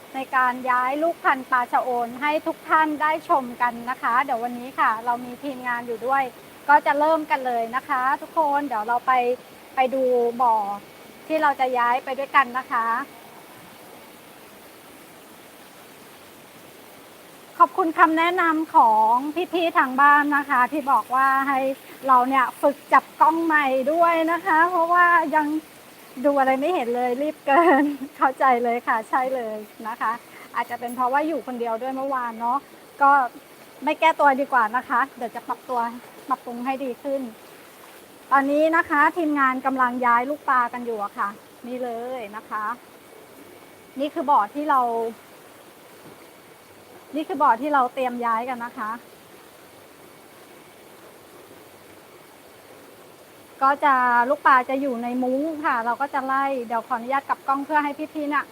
ดในการย้ายลูกพันธุ์ปลาชะโอนให้ทุกท่านได้ชมกันนะคะ เดี๋ยววันนี้ค่ะ เรามีทีมงานอยู่ด้วย ก็จะเริ่มกันเลยนะคะ ทุกคนเดี๋ยวเราไปไปดูบ่อที่เราจะย้ายไปด้วยกันนะคะ ขอบคุณคำแนะนำของพี่ๆทางบ้านนะคะ ที่บอกว่าให้เราเนี่ยฝึกจับกล้องใหม่ด้วยนะคะ เพราะว่ายัง ดูอะไรไม่เห็นเลยรีบเกินเข้าใจเลยค่ะ ใช่เลยนะคะ อาจจะเป็นเพราะว่าอยู่คนเดียวด้วยเมื่อวานเนาะก็ไม่แก้ตัวดีกว่านะคะ เดี๋ยวจะปรับตัวปรับปรุงให้ดีขึ้น ตอนนี้นะคะ ทีมงานกำลังย้ายลูกปลากันอยู่อะค่ะ นี่เลยนะคะ นี่คือบ่อที่เรา นี่คือบ่อที่เราเตรียมย้ายกันนะคะ ก็จะลูกปลาจะอยู่ในมุ้งค่ะ เราก็จะไล่เดี๋ยวขออนุญาตกลับกล้องเพื่อให้พี่ๆน่ะ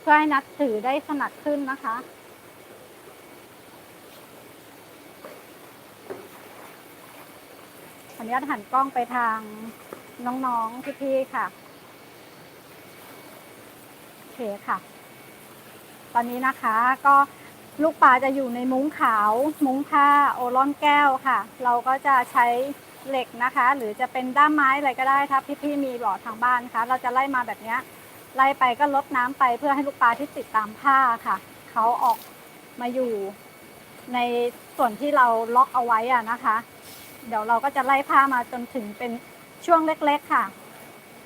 เพื่อให้นัดถือได้ถนัดขึ้นนะคะ ขออนุญาตหันกล้องไปทางน้องๆพี่ๆค่ะโอเคค่ะ ตอนนี้นะคะก็ลูกปลาจะอยู่ในมุ้งขาว มุ้งผ้าโอรอนแก้วค่ะ เราก็จะใช้ เหล็กนะคะ หรือจะเป็นด้ามไม้อะไรก็ได้ถ้าพี่ๆมีบ่อทางบ้านนะคะเราจะไล่มาแบบนี้ไล่ไปก็ลดน้ำไปเพื่อให้ลูกปลาที่ติดตามผ้าค่ะเขาออกมาอยู่ในส่วนที่เราล็อกเอาไว้อะนะคะ เดี๋ยวเราก็จะไล่ผ้ามาจนถึงเป็นช่วงเล็กๆค่ะ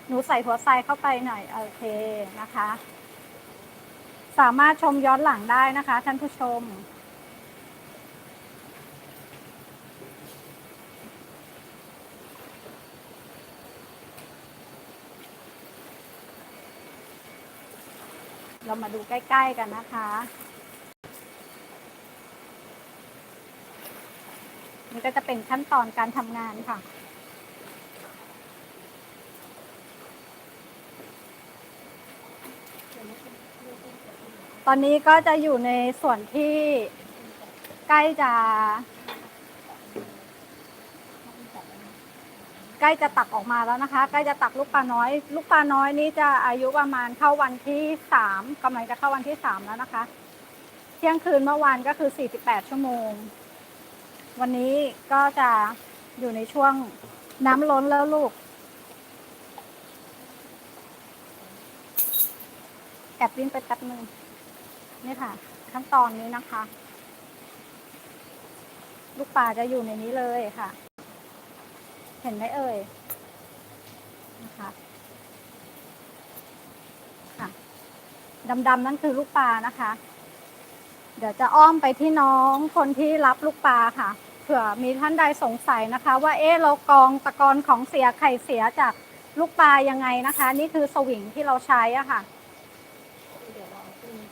หนูใส่หัวไซเข้าไปหน่อยโอเคนะคะ สามารถชมย้อนหลังได้นะคะ ท่านผู้ชม เรามาดูใกล้ ๆ กันนะคะ นี่ก็จะเป็นขั้นตอนการทำงานค่ะ ตอนนี้ก็จะอยู่ในส่วนที่ใกล้จะ ใก ล้จะตักออกมาแล้วนะคะ ใกล้จะตักลูกปลาน้อย ลูกปลาน้อยนี่จะอายุประมาณเข้าวันที่สามกำลังจะเข้าวันที่สามแล้วนะคะ เที่ยงคืนเมื่อวานก็คือสี่สิบแปดชั่วโมง วันนี้ก็จะอยู่ในช่วงน้ำล้นแล้วลูก แอบวิ่งไปแป๊บนึงนี่ค่ะ ขั้นตอนนี้นะคะ ลูกปลาจะอยู่ในนี้เลยค่ะ เห็นไหมเอ่ยนะคะค่ะดำๆนั่นคือลูกปลานะคะ เดี๋ยวจะอ้อมไปที่น้องคนที่รับลูกปลาค่ะ เผื่อมีท่านใดสงสัยนะคะ ว่าเอ๊ะเรากองตะกอนของเสียไข่เสียจากลูกปลายังไงนะคะ นี่คือสวิงที่เราใช้อะค่ะ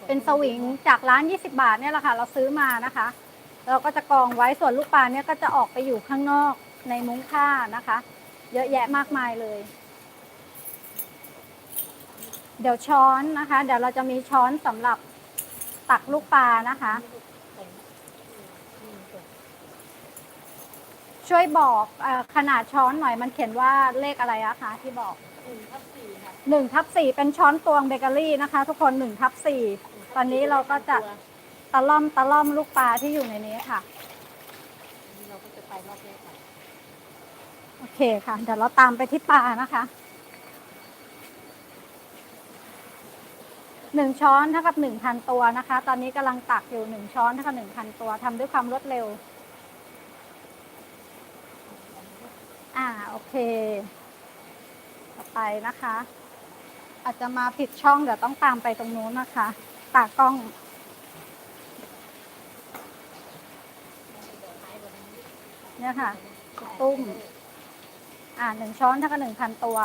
เป็นสวิงจากร้าน 20 บาทเนี่ยแหละค่ะ เราซื้อมานะคะ เราก็จะกองไว้ส่วนลูกปลาเนี่ยก็จะออกไปอยู่ข้างนอก ในมุ้งผ้านะคะ เยอะแยะมากมายเลย เดี๋ยวช้อนนะคะ เดี๋ยวเราจะมีช้อนสำหรับตักลูกปลานะคะ ช่วยบอกอขนาดช้อนหน่อยมันเขียนว่าเลขอะไรอะคะที่บอกหนึ่งทับสี่เป็นช้อนตวงเบเกอรี่นะคะ ทุกคนหนึ่งทับสี่ตอนนี้เราก็จะตะล่อมตะล่อมลูกปลาที่อยู่ในนี้ค่ะ เราก็จะไปรอบแรกค่ะ โอเคค่ะ เดี๋ยวเราตามไปที่ปลานะคะหนึ่งช้อนเท่ากับหนึ่งพันตัวนะคะ ตอนนี้กำลังตักอยู่หนึ่งช้อนเท่ากับหนึ่งพันตัวทำด้วยความรวดเร็ว อ่าโอเค ต่อไปนะคะ อาจจะมาผิดช่องเดี๋ยวต้องตามไปตรงนู้นนะคะตากล้อง เนี่ยค่ะ ตุ้ม อ่าหนึ่งช้อนเท่ากับหนึ่งพันตัว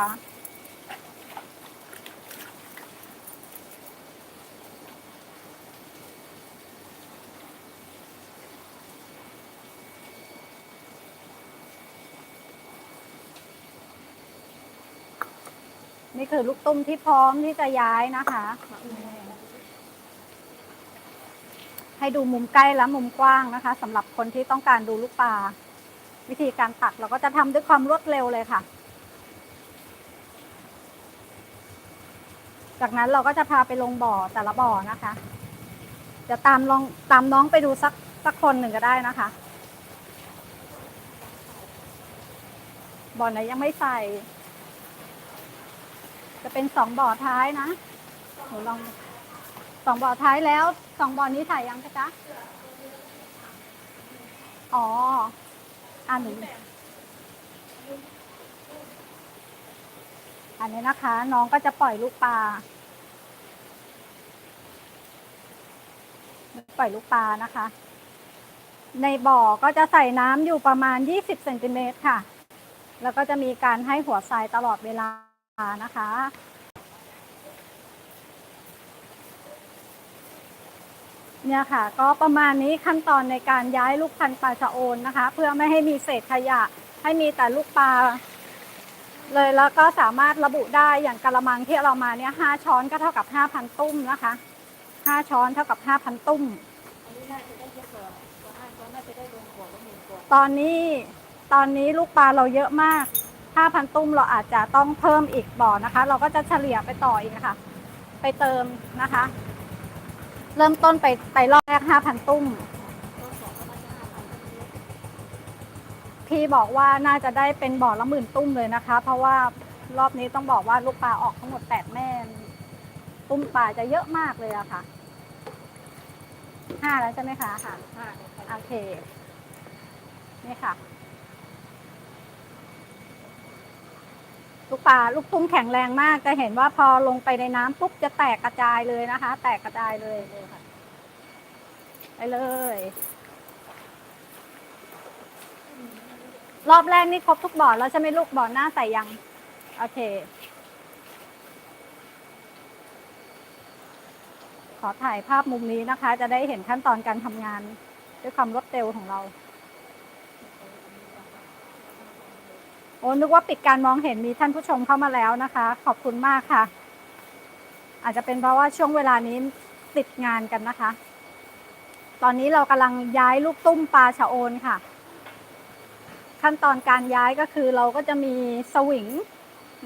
นี่คือลูกตุ้มที่พร้อมที่จะย้ายนะคะ ให้ดูมุมใกล้และมุมกว้างนะคะสำหรับคนที่ต้องการดูลูกปลา วิธีการตักเราก็จะทำด้วยความรวดเร็วเลยค่ะ จากนั้นเราก็จะพาไปลงบ่อแต่ละบ่อนะคะเดี๋ยวตามลองตามน้องไปดูสักสักคนหนึ่งก็ได้นะคะบ่อไหนยังไม่ใส่ จะเป็นสองบ่อท้ายนะหนูลองสองบ่อท้ายแล้วสองบ่อนี้ถ่ายยังคะจ๊ะอ๋อ อ่าหนูอันนี้นะคะ น้องก็จะปล่อยลูกปลา ปล่อยลูกปลานะคะ ในบ่อก็จะใส่น้ำอยู่ประมาณ 20เซนติเมตรค่ะ แล้วก็จะมีการให้หัวทรายตลอดเวลานะคะ เนี่ยค่ะ ก็ประมาณนี้ขั้นตอนในการย้ายลูกพันธุ์ปลาชะโอนนะคะ เพื่อไม่ให้มีเศษขยะ ให้มีแต่ลูกปลาเลยแล้วก็สามารถระบุได้อย่างกระมังที่เรามาเนี่ยห้าช้อนก็เท่ากับห้าพันตุ้มนะคะห้าช้อนเท่ากับห้าพันตุ้มอันนี้น่าจะได้เยอะกว่าตัวห้าตัวน่าจะได้ลงกว่าก็หมื่นกว่าตอนนี้ตอนนี้ลูกปลาเราเยอะมาก5,000ตุ้มเราอาจจะต้องเพิ่มอีกบ่อนะคะ เราก็จะเฉลี่ยไปต่ออีกนะคะไปเติมนะคะ เริ่มต้นไปไปรอบแรก5,000ตุ้มตัวสองก็น่าจะห้าพันก็เยอะพี่บอกว่าน่าจะได้เป็นบ่อละหมื่นตุ้มเลยนะคะ เพราะว่ารอบนี้ต้องบอกว่าลูกปลาออกทั้งหมดแปดแม่ ตุ้มปลาจะเยอะมากเลยอะค่ะห้าแล้วใช่ไหมคะค่ะห้าเนี่ยค่ะโอเค นี่ค่ะ ลูกปลาลูกตุ้มแข็งแรงมากจะเห็นว่าพอลงไปในน้ำปุ๊บจะแตกกระจายเลยนะคะ แตกกระจายเลยเลยค่ะไปเลย รอบแรกนี่ครบทุกบ่อแล้วใช่ไหมลูกบ่อหน้าใส่ยัง โอเค ขอถ่ายภาพมุมนี้นะคะ จะได้เห็นขั้นตอนการทำงานด้วยความรวดเร็วของเรา โอ้นึกว่าปิดการมองเห็นมีท่านผู้ชมเข้ามาแล้วนะคะ ขอบคุณมากค่ะ อาจจะเป็นเพราะว่าช่วงเวลานี้ติดงานกันนะคะ ตอนนี้เรากำลังย้ายลูกตุ้มปลาชะโอนค่ะ ขั้นตอนการย้ายก็คือเราก็จะมีสวิง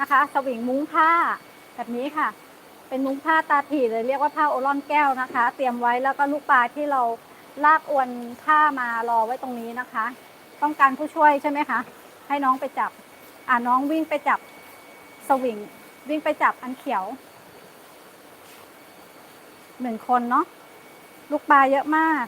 นะคะ สวิงมุ้งผ้าแบบนี้ค่ะ เป็นมุ้งผ้าตาถีเลยเรียกว่าผ้าโอรอนแก้วนะคะ เตรียมไว้แล้วก็ลูกปลาที่เราลากอวนผ้ามารอไว้ตรงนี้นะคะ ต้องการผู้ช่วยใช่ไหมคะให้น้องไปจับ อ่าน้องวิ่งไปจับสวิง วิ่งไปจับอันเขียวหนึ่งคนเนาะลูกปลาเยอะมาก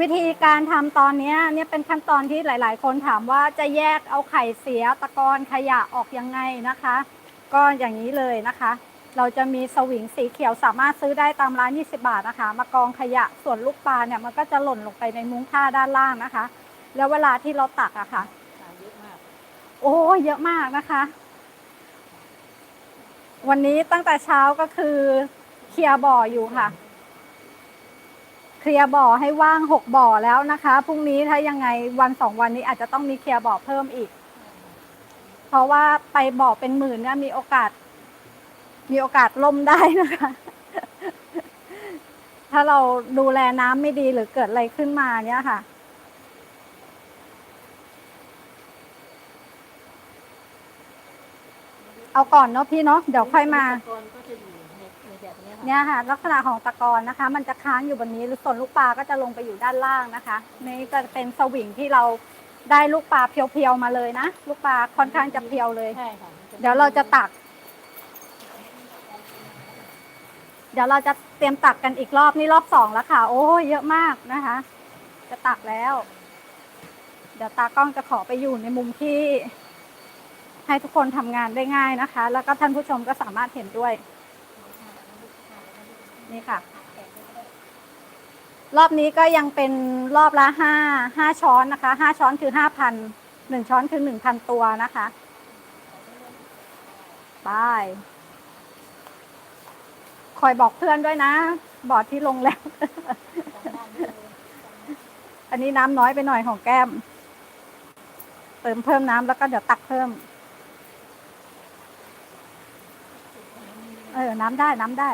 วิธีการทำตอนนี้เนี่ยเป็นขั้นตอนที่หลาย ๆ คนถามว่าจะแยกเอาไข่เสียตะกอนขยะออกยังไงนะคะ ก็อย่างนี้เลยนะคะ เราจะมีสวิงสีเขียวสามารถซื้อได้ตามร้าน 20 บาทนะคะ มากองขยะส่วนลูกปลาเนี่ยมันก็จะหล่นลงไปในมุ้งผ้าด้านล่างนะคะ แล้วเวลาที่เราตักอะค่ะหาเยอะมาก โอ้ยเยอะมากนะคะ วันนี้ตั้งแต่เช้าก็คือเคลียร์บ่ออยู่ค่ะ เคลียร์บ่อให้ว่างหกบ่อแล้วนะคะพรุ่งนี้ถ้ายังไงวันสองวันนี้อาจจะต้องมีเคลียร์บ่อเพิ่มอีก เพราะว่าไปบ่อเป็นหมื่นเนี่ยมีโอกาส มีโอกาสล่มได้นะคะ ถ้าเราดูแลน้ำไม่ดีหรือเกิดอะไรขึ้นมาเนี่ยค่ะ เอาก่อนเนาะพี่เนาะเดี๋ยวค่อยมา ตะกอนก็จะอยู่ในในแบบเนี้ยค่ะเนี่ยค่ะ ลักษณะของตะกอนนะคะ มันจะค้างอยู่บนนี้หรือส่วนลูกปลาก็จะลงไปอยู่ด้านล่างนะคะนี่จะเป็นสวิงที่เราได้ลูกปลาเพียวๆมาเลยนะลูกปลาค่อนข้างจะเพียวเลย ใช่ค่ะเดี๋ยวเราจะตัก เดี๋ยวเราจะเตรียมตักกันอีกรอบนี่รอบสองแล้วค่ะ โอ้ยเยอะมากนะคะ จะตักแล้ว เดี๋ยวตากล้องจะขอไปอยู่ในมุมที่ ให้ทุกคนทำงานได้ง่ายนะคะ แล้วก็ท่านผู้ชมก็สามารถเห็นด้วย นี่ค่ะ รอบนี้ก็ยังเป็นรอบละห้าห้าช้อนนะคะห้าช้อนคือห้าพันหนึ่งช้อนคือหนึ่งพันตัวนะคะไปคอยบอกเพื่อนด้วยนะ บอร์ดที่ลงแล้ว อันนี้น้ำน้อยไปหน่อยของแก้ม เติมเพิ่มน้ำแล้วก็เดี๋ยวตักเพิ่ม เออ น้ำได้น้ำได้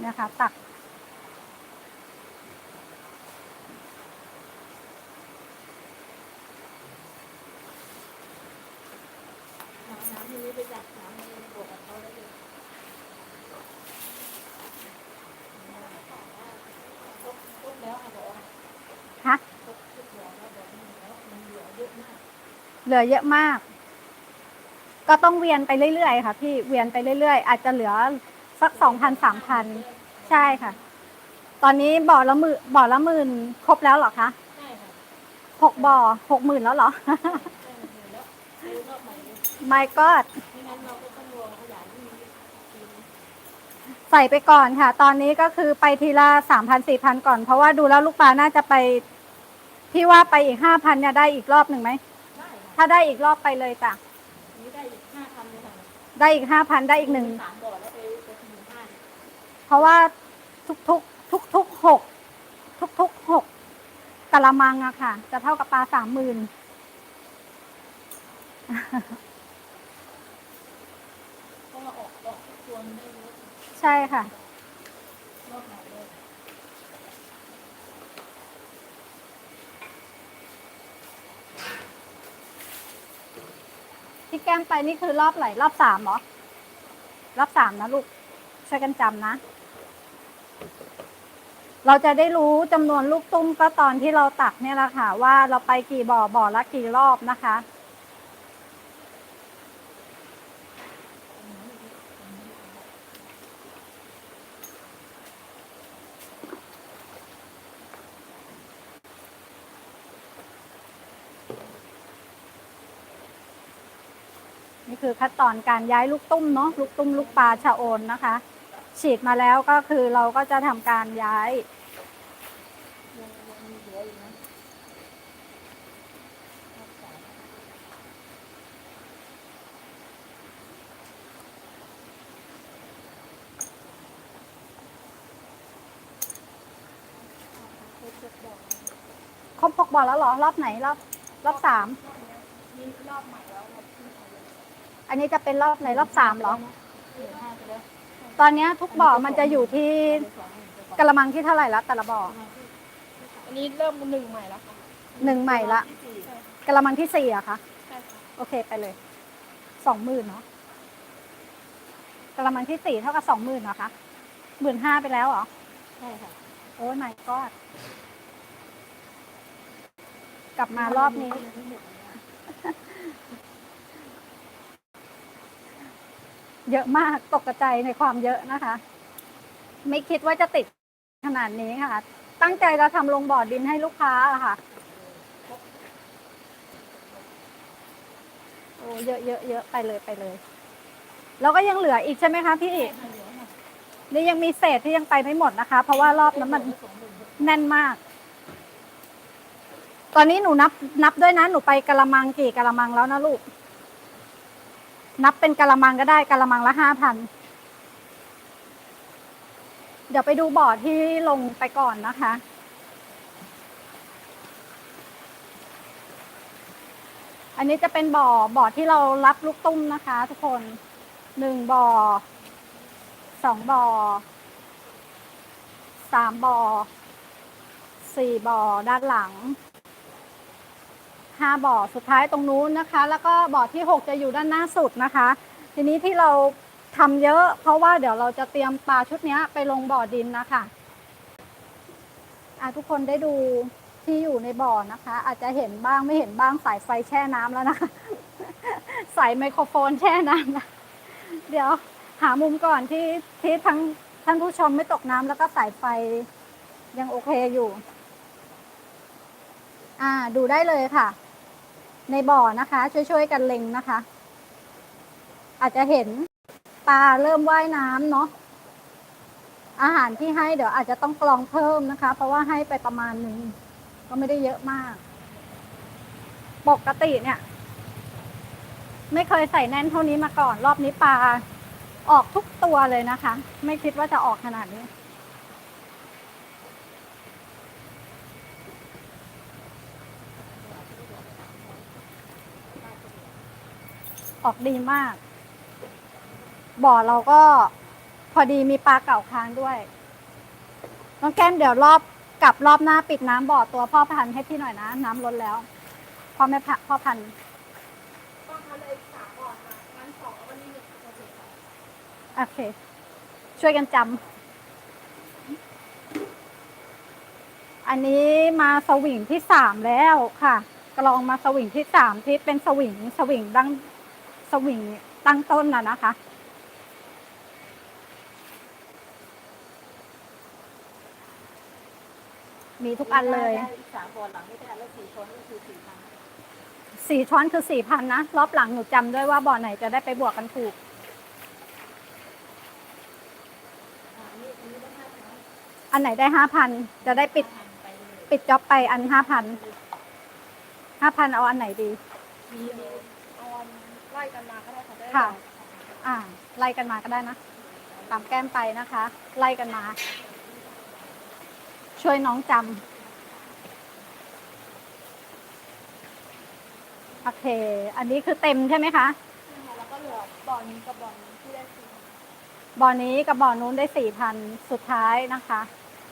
เนี่ยค่ะตัก น้ำนิดไปจัดสามในบกับเขาได้เลยครบแล้วค่ะบอกว่าฮะครบทุกอย่างแล้วบอกนี่แล้วมันเหลือเยอะมาก เหลือเยอะมาก ก็ต้องเวียนไปเรื่อยๆค่ะพี่เวียนไปเรื่อยๆ อาจจะเหลือสักสองพันสามพันใช่ค่ะ ตอนนี้บ่อละหมื่นบ่อละหมื่นครบแล้วเหรอคะใช่ค่ะหกบ่อหกหมื่นแล้วเหรอใช่หมดแล้วซื้อรอบใหม่เลยไม่ก็ไม่งั้นเราก็ต้องรอขยายที่มีทีนึงใส่ไปก่อนค่ะ ตอนนี้ก็คือไปทีละสามพันสี่พันก่อน เพราะว่าดูแล้วลูกปลาน่าจะไป พี่ว่าไปอีกห้าพันเนี่ยได้อีกรอบหนึ่งไหมได้ค่ะถ้าได้อีกรอบไปเลยจ้ะ อันนี้ได้อีกห้าพันเลยค่ะ ได้อีกห้าพันได้อีกหนึ่งสามบ่อแล้วไปไปถึงหนึ่งห้าเนี่ยเพราะว่าทุกทุกทุกทุกๆหกทุกทุกๆหกกะละมังอะค่ะ จะเท่ากับปลาสามหมื่นเพราะว่าออกออกทุกตัวมันได้เยอะใช่ค่ะ รอบไหนเลย ที่ แก้มไปนี่คือรอบไหนรอบสามเหรอ รอบสามนะลูก ช่วยกันจำนะ เราจะได้รู้จำนวนลูกตุ้มก็ตอนที่เราตักเนี่ยแหละค่ะ ว่าเราไปกี่บ่อบ่อละกี่รอบนะคะ นี่คือขั้นตอนการย้ายลูกตุ้มเนาะลูกตุ้มลูกปลาชะโอนนะคะ ฉีดมาแล้วก็คือเราก็จะทำการย้ายครบทุกบอครบหกบ่อแล้วเหรอ รอบไหนรอบรอบสามรอบใหม่แล้วรอบที่ใหม่เลย อันนี้จะเป็นรอบไหนรอบสามเหรอเหลือห้าไปแล้วตอนเนี้ยทุกบ่อมันจะอยู่ที่เหลือสองหมื่นกว่ากระมังที่เท่าไหร่ละแต่ละบ่ออันนี้เริ่มหนึ่งใหม่แล้วค่ะหนึ่งใหม่ละที่สี่ใช่กระมังที่สี่อะคะใช่ค่ะโอเคไปเลยสองหมื่นเนาะกระมังที่สี่เท่ากับสองหมื่นเหรอคะหมื่นห้าไปแล้วเหรอใช่ค่ะโอ้ยไม่ก็กลับมารอบนี้ เยอะมากตกใจในความเยอะนะคะ ไม่คิดว่าจะติดขนาดนี้ค่ะ ตั้งใจจะทำลงบ่อดินให้ลูกค้าค่ะโอ้เยอะเยอะเยอะไปเลยไปเลย แล้วก็ยังเหลืออีกใช่ไหมคะพี่นี่ยังมีเศษที่ยังไปไม่หมดนะคะ เพราะว่ารอบนั้นมันแน่นมาก ตอนนี้หนูนับนับด้วยนะ หนูไปกะละมังกี่กะละมังแล้วนะลูก นับเป็นกะละมังก็ได้กะละมังละห้าพันเดี๋ยวไปดูบอร์ดที่ลงไปก่อนนะคะ อันนี้จะเป็นบ่อบ่อที่เรารับลูกตุ้มนะคะ ทุกคนหนึ่งบ่อสองบ่อสามบ่อสี่บ่อด้านหลัง ห้าบ่อสุดท้ายตรงนู้นนะคะ แล้วก็บ่อที่หกจะอยู่ด้านหน้าสุดนะคะ ทีนี้ที่เราทำเยอะ เพราะว่าเดี๋ยวเราจะเตรียมปลาชุดนี้ไปลงบ่อดินนะคะอะทุกคนได้ดูที่อยู่ในบ่อนะคะ อาจจะเห็นบ้างไม่เห็นบ้างสายไฟแช่น้ำแล้วนะคะใส่ไมโครโฟนแช่น้ำนะเดี๋ยวหามุมก่อนที่ที่ทั้งท่านผู้ชมไม่ตกน้ำแล้วก็สายไฟยังโอเคอยู่ อ่า ดูได้เลยค่ะ ในบ่อนะคะ ช่วยๆกันเล็งนะคะ อาจจะเห็นปลาเริ่มว่ายน้ำเนาะอาหารที่ให้เดี๋ยวอาจจะต้องกรองเพิ่มนะคะ เพราะว่าให้ไปประมาณหนึ่งก็ไม่ได้เยอะมาก ปกติเนี่ย ไม่เคยใส่แน่นเท่านี้มาก่อน รอบนี้ปลาออกทุกตัวเลยนะคะ ไม่คิดว่าจะออกขนาดนี้ ออกดีมาก บ่อเราก็พอดีมีปลาเก่าค้างด้วยน้องแก้มเดี๋ยวรอบกลับรอบหน้าปิดน้ำบ่อตัวพ่อพันธุ์ให้พี่หน่อยนะ น้ำล้นแล้วพ่อแม่พะพ่อพันธุ์ก็เลยสามบ่อค่ะงั้นสองวันโอเค ช่วยกันจำอันนี้มาสวิงที่สามแล้วค่ะ กลองมาสวิงที่สามที่เป็นสวิงสวิงดัง สวิงตั้งต้นน่ะนะคะ มีทุกอันเลยได้สามบอลหลังไม่แล้วสี่ช้อนก็คือสี่พันสี่ช้อนคือสี่พันนะ รอบหลังหนูจำด้วยว่าบ่อไหนจะได้ไปบวกกันถูก อันไหนได้ห้าพันจะได้ปิดปิดจ็อบไปอันห้าพันห้าพันเอาอันไหนดี มีมีเอาอัน ไล่กันมาก็ได้ค่ะได้ค่ะ อ่า ไล่กันมาก็ได้นะ ตามแก้มไปนะคะ ไล่กันมา ช่วยน้องจำโอเค อันนี้คือเต็มใช่ไหมคะแล้วก็เหลือบ่อนี้กับบ่อนี้ที่ได้สี่บ่อนี้กับบ่อนู้นได้สี่พันสุดท้ายนะคะ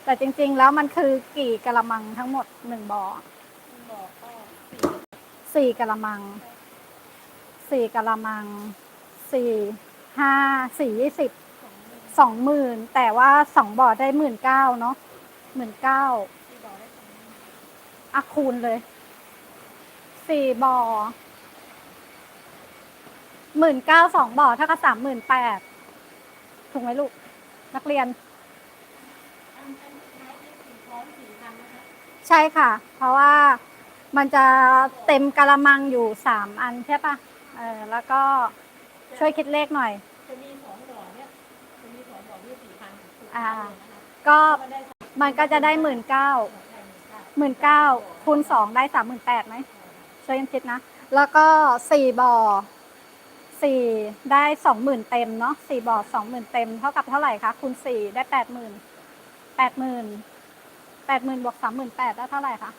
แต่จริงๆแล้วมันคือกี่กะละมังทั้งหมดหนึ่งบ่อบ่อก็สี่สี่กะละมัง สี่กะละมังสี่ห้าสี่ยี่สิบสองหมื่นแต่ว่าสองบ่อได้หมื่นเก้าเนาะหมื่นเก้าอะคูณเลยสี่บ่อหมื่นเก้าสองบ่อเท่ากับสามหมื่นแปดถูกไหมลูก นักเรียน ใช่ค่ะ เพราะว่ามันจะเต็มกะละมังอยู่สามอันใช่ปะ เออแล้วก็ช่วยคิดเลขหน่อย จะมีสองบ่อเนี่ยจะมีสองบ่อที่สี่พันถูกอ่าต้องเลยนะคะก็ก็ได้สามมันก็จะได้หมื่นเก้าหมื่นเก้าคูณสองได้สามหมื่นแปดไหมช่วยกันคิดนะ แล้วก็สี่บ่อสี่ได้สองหมื่นเต็มเนาะสี่บ่อสองหมื่นเต็มเท่ากับเท่าไหร่คะคูณสี่ได้แปดหมื่นแปดหมื่นแปดหมื่นบวกสามหมื่นแปดได้เท่าไหร่คะ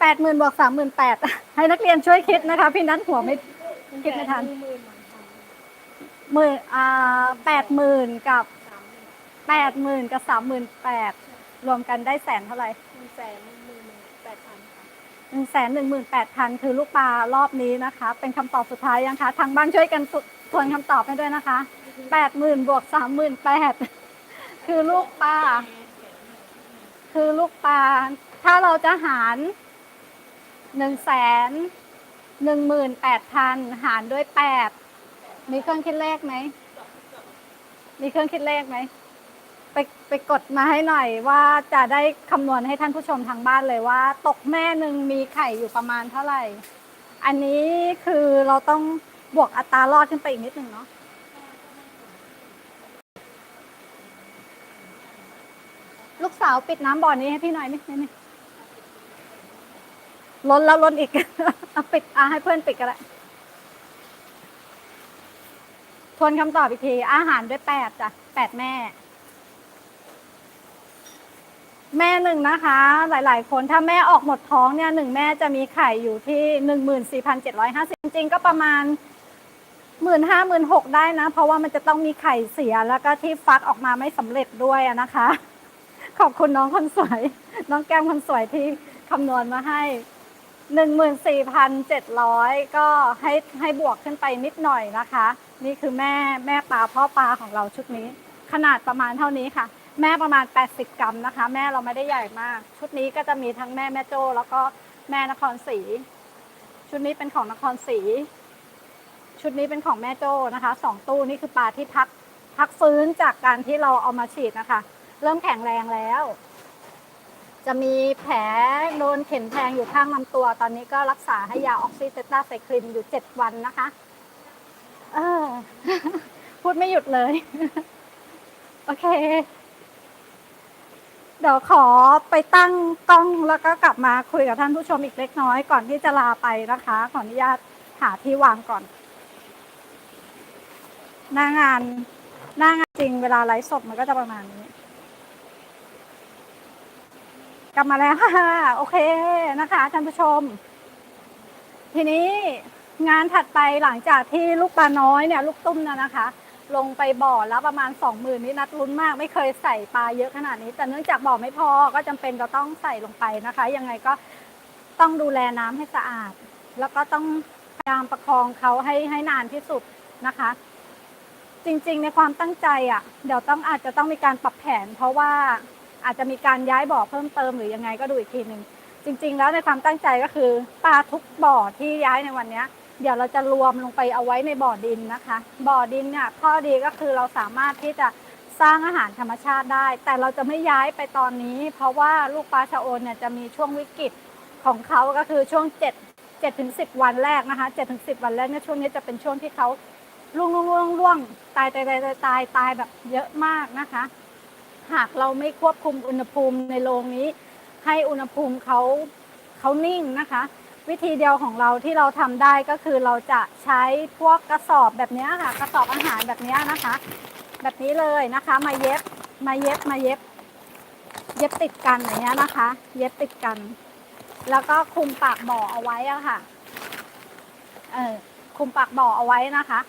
แปดหมื่นบวกสามหมื่นแปดให้นักเรียนช่วยคิดนะคะ พี่นัทหัวไม่คิดไม่ทันหมื่นอ่าแปดหมื่นกับแปดหมื่นกับสามหมื่นแปดรวมกันได้แสนเท่าไหร่หนึ่งแสนหนึ่งหมื่นแปดพันหนึ่งแสนหนึ่งหมื่นแปดพันคือลูกปลารอบนี้นะคะ เป็นคำตอบสุดท้ายยังคะ ทางบ้านช่วยกันทวนคำตอบให้ด้วยนะคะแปดหมื่นบวกสามหมื่นแปดคือลูกปลาคือลูกปลาถ้าเราจะหาร หนึ่งแสนหนึ่งหมื่นแปดพันหารด้วยแปดมีเครื่องคิดเลขไหม มีเครื่องคิดเลขไหม ไปไปกดมาให้หน่อยว่าจะได้คำนวณให้ท่านผู้ชมทางบ้านเลยว่า ตกแม่หนึ่งมีไข่อยู่ประมาณเท่าไหร่ อันนี้คือเราต้องบวกอัตรารอดขึ้นไปอีกนิดหนึ่งเนาะลูกสาวปิดน้ำบ่อนี้ให้พี่หน่อยนิดนึง ล้นแล้วล้นอีก เอาปิดอะให้เพื่อนปิดก็ได้ทวนคำตอบอีกที อาหารด้วยแปดจ้ะแปดแม่ แม่หนึ่งนะคะ หลาย ๆ คนถ้าแม่ออกหมดท้องเนี่ยหนึ่งแม่จะมีไข่อยู่ที่หนึ่งหมื่นสี่พันเจ็ดร้อยห้าสิบจริง ๆ ก็ประมาณหมื่นห้าหมื่นหกได้นะ เพราะว่ามันจะต้องมีไข่เสียแล้วก็ที่ฟักออกมาไม่สำเร็จด้วยนะคะ ขอบคุณน้องคนสวย น้องแก้มคนสวยที่คำนวณมาให้ หนึ่งหมื่นสี่พันเจ็ดร้อยก็ให้ให้บวกขึ้นไปนิดหน่อยนะคะ นี่คือแม่แม่ปลาพ่อปลาของเราชุดนี้ ขนาดประมาณเท่านี้ค่ะ แม่ประมาณ 80 กรัมนะคะ แม่เราไม่ได้ใหญ่มาก ชุดนี้ก็จะมีทั้งแม่แม่โจ้แล้วก็แม่นครศรีชุดนี้เป็นของนครศรีชุดนี้เป็นของแม่โจ้นะคะสองตู้นี่คือปลาที่พักพักฟื้นจากการที่เราเอามาฉีดนะคะ เริ่มแข็งแรงแล้ว จะมีแผลโดนเข็มแทงอยู่ข้างลำตัว ตอนนี้ก็รักษาให้ยาออกซิเตตาไซคลินอยู่7วันนะคะ เออ พูดไม่หยุดเลย โอเค เดี๋ยวขอไปตั้งกล้องแล้วก็กลับมาคุยกับท่านผู้ชมอีกเล็กน้อยก่อนที่จะลาไปนะคะ ขออนุญาตหาที่วางก่อน หน้างาน หน้างานจริงเวลาไลฟ์สดมันก็จะประมาณนี้ กลับมาแล้วค่ะโอเคนะคะท่านผู้ชม ทีนี้งานถัดไปหลังจากที่ลูกปลาน้อยเนี่ย ลูกตุ้มนะนะคะ ลงไปบ่อแล้วประมาณสองหมื่นนี่นัดลุ้นมาก ไม่เคยใส่ปลาเยอะขนาดนี้ แต่เนื่องจากบ่อไม่พอก็จำเป็นจะต้องใส่ลงไปนะคะ ยังไงก็ต้องดูแลน้ำให้สะอาด แล้วก็ต้องพยายามประคองเขาให้ให้นานที่สุดนะคะ จริงๆในความตั้งใจอะ เดี๋ยวต้องอาจจะต้องมีการปรับแผน เพราะว่า อาจจะมีการย้ายบ่อเพิ่มเติมหรือยังไงก็ดูอีกทีหนึ่งจริง ๆ แล้วในความตั้งใจก็คือปลาทุกบ่อที่ย้ายในวันนี้เดี๋ยวเราจะรวมลงไปเอาไว้ในบ่อดินนะคะ บ่อดินเนี่ยข้อดีก็คือเราสามารถที่จะสร้างอาหารธรรมชาติได้ แต่เราจะไม่ย้ายไปตอนนี้ เพราะว่าลูกปลาชะโอนเนี่ยจะมีช่วงวิกฤตของเขาก็คือช่วง 7 7ถึง10 วันแรกนะคะ7ถึง10 วันแรกเนี่ยช่วงนี้จะเป็นช่วงที่เขาล่วงล่วงล่วงล่วงตายตายตายตายตายแบบเยอะมากนะคะ หากเราไม่ควบคุมอุณหภูมิในโรงนี้ ให้อุณหภูมิเขาเขานิ่งนะคะ วิธีเดียวของเราที่เราทำได้ก็คือเราจะใช้พวกกระสอบแบบนี้ค่ะ กระสอบอาหารแบบนี้นะคะ แบบนี้เลยนะคะ มาเย็บมาเย็บมาเย็บ เย็บติดกันอย่างเงี้ยนะคะ เย็บติดกัน แล้วก็คุมปากบ่อเอาไว้อะค่ะเออคุมปากบ่อเอาไว้นะคะ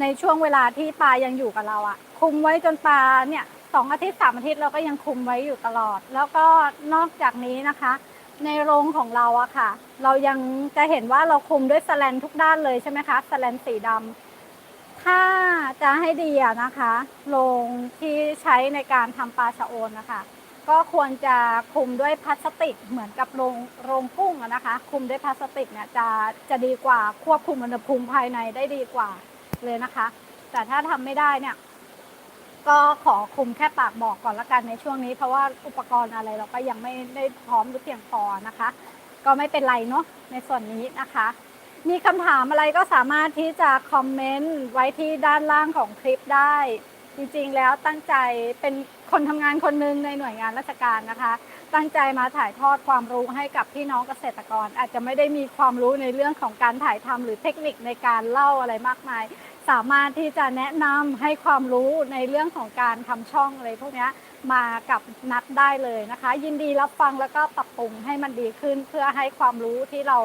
ในช่วงเวลาที่ปลายังอยู่กับเราอะคุมไว้จนปลาเนี่ย สองอาทิตย์สามอาทิตย์เราก็ยังคุมไว้อยู่ตลอด แล้วก็นอกจากนี้นะคะ ในโรงของเราอะค่ะ เรายังจะเห็นว่าเราคุมด้วยสแลนทุกด้านเลยใช่ไหมคะสแลนสีดำถ้าจะให้ดีอะนะคะโรงที่ใช้ในการทำปลาชะโอนนะคะก็ควรจะคุมด้วยพลาสติกเหมือนกับโรงโรงกุ้งนะคะ คุมด้วยพลาสติกเนี่ยจะจะดีกว่าควบคุมอุณหภูมิภายในได้ดีกว่าเลยนะคะ แต่ถ้าทำไม่ได้เนี่ย ก็ขอคุมแค่ปากบอกก่อนละกันในช่วงนี้ เพราะว่าอุปกรณ์อะไรเราก็ยังไม่ได้พร้อมหรือเพียงพอนะคะ ก็ไม่เป็นไรเนาะในส่วนนี้นะคะ มีคำถามอะไรก็สามารถที่จะคอมเมนต์ไว้ที่ด้านล่างของคลิปได้ จริงๆแล้วตั้งใจเป็นคนทำงานคนหนึ่งในหน่วยงานราชการนะคะ ตั้งใจมาถ่ายทอดความรู้ให้กับพี่น้องเกษตรกร อาจจะไม่ได้มีความรู้ในเรื่องของการถ่ายทำหรือเทคนิคในการเล่าอะไรมากมาย สามารถที่จะแนะนำให้ความรู้ในเรื่องของการทำช่องอะไรพวกนี้มากับนัดได้เลยนะคะ ยินดีรับฟังแล้วก็ปรับปรุงให้มันดีขึ้น เพื่อให้ความรู้ที่เรา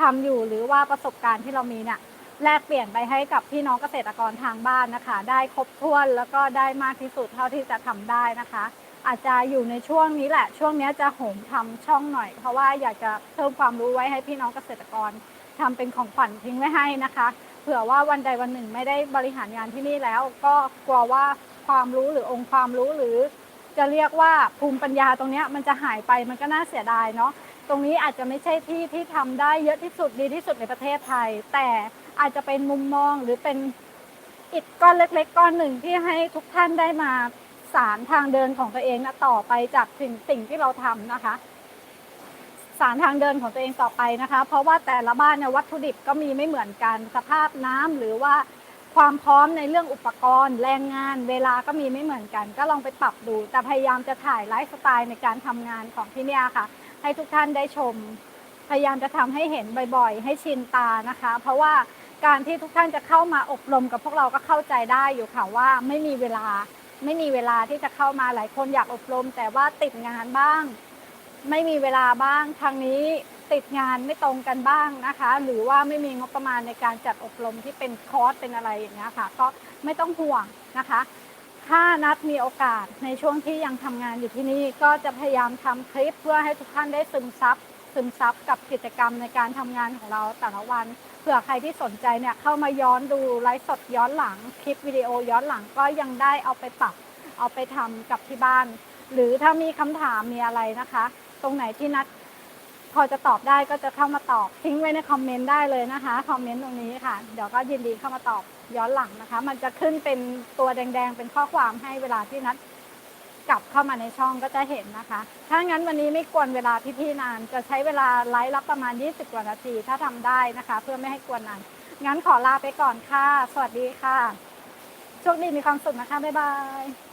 ทำอยู่หรือว่าประสบการณ์ที่เรามีเนี่ยแลกเปลี่ยนไปให้กับพี่น้องเกษตรกรทางบ้านนะคะ ได้ครบถ้วนแล้วก็ได้มากที่สุดเท่าที่จะทำได้นะคะ อาจจะอยู่ในช่วงนี้แหละ ช่วงนี้จะโหมทำช่องหน่อย เพราะว่าอยากจะเพิ่มความรู้ไว้ให้พี่น้องเกษตรกรทำเป็นของขวัญทิ้งไว้ให้นะคะ เผื่อว่าวันใดวันหนึ่งไม่ได้บริหารงานที่นี่แล้ว ก็กลัวว่าความรู้หรือองค์ความรู้หรือ จะเรียกว่าภูมิปัญญาตรงนี้มันจะหายไปมันก็น่าเสียดายเนาะตรงนี้อาจจะไม่ใช่ที่ที่ทำได้เยอะที่สุดดีที่สุดในประเทศไทย แต่อาจจะเป็นมุมมองหรือเป็นอิฐก้อนเล็ก ๆ ก้อนหนึ่งที่ให้ทุกท่านได้มาสารทางเดินของตัวเองนะต่อไปจากสิ่งสิ่งที่เราทำนะคะ สารทางเดินของตัวเองต่อไปนะคะ เพราะว่าแต่ละบ้านเนี่ยวัตถุดิบก็มีไม่เหมือนกันสภาพน้ำหรือว่าความพร้อมในเรื่องอุปกรณ์ แรงงาน เวลาก็มีไม่เหมือนกัน ก็ลองไปปรับดู แต่พยายามจะถ่ายไลฟ์สไตล์ในการทำงานของที่เนี่ยค่ะ ให้ทุกท่านได้ชม พยายามจะทำให้เห็นบ่อยๆ ให้ชินตานะคะ เพราะว่าการที่ทุกท่านจะเข้ามาอบรมกับพวกเราก็เข้าใจได้อยู่ค่ะว่าไม่มีเวลาไม่มีเวลาที่จะเข้ามาหลายคนอยากอบรม แต่ว่าติดงานบ้าง ไม่มีเวลาบ้างทางนี้ติดงานไม่ตรงกันบ้างนะคะ หรือว่าไม่มีงบประมาณในการจัดอบรมที่เป็นคอร์สเป็นอะไรอย่างเงี้ยค่ะ ก็ไม่ต้องห่วงนะคะ ถ้านัดมีโอกาสในช่วงที่ยังทำงานอยู่ที่นี่ก็จะพยายามทำคลิปเพื่อให้ทุกท่านได้ซึมซับซึมซับกับกิจกรรมในการทำงานของเราแต่ละวันเผื่อใครที่สนใจเนี่ยเข้ามาย้อนดูไลฟ์สดย้อนหลังคลิปวิดีโอย้อนหลังก็ยังได้เอาไปปรับเอาไปทำกับที่บ้าน หรือถ้ามีคำถามมีอะไรนะคะ ตรงไหนที่นัดพอจะตอบได้ก็จะเข้ามาตอบทิ้งไว้ในคอมเมนต์ได้เลยนะคะคอมเมนต์ตรงนี้ค่ะ เดี๋ยวก็ยินดีเข้ามาตอบย้อนหลังนะคะ มันจะขึ้นเป็นตัวแดง ๆ เป็นข้อความให้เวลาที่นัดกลับเข้ามาในช่องก็จะเห็นนะคะ ถ้างั้นวันนี้ไม่กวนเวลาพี่ๆนาน จะใช้เวลาไลฟ์รับประมาณ 20 กว่านาทีถ้าทำได้นะคะ เพื่อไม่ให้กวนนานงั้นขอลาไปก่อนค่ะ สวัสดีค่ะโชคดีมีความสุขนะคะบ๊ายบาย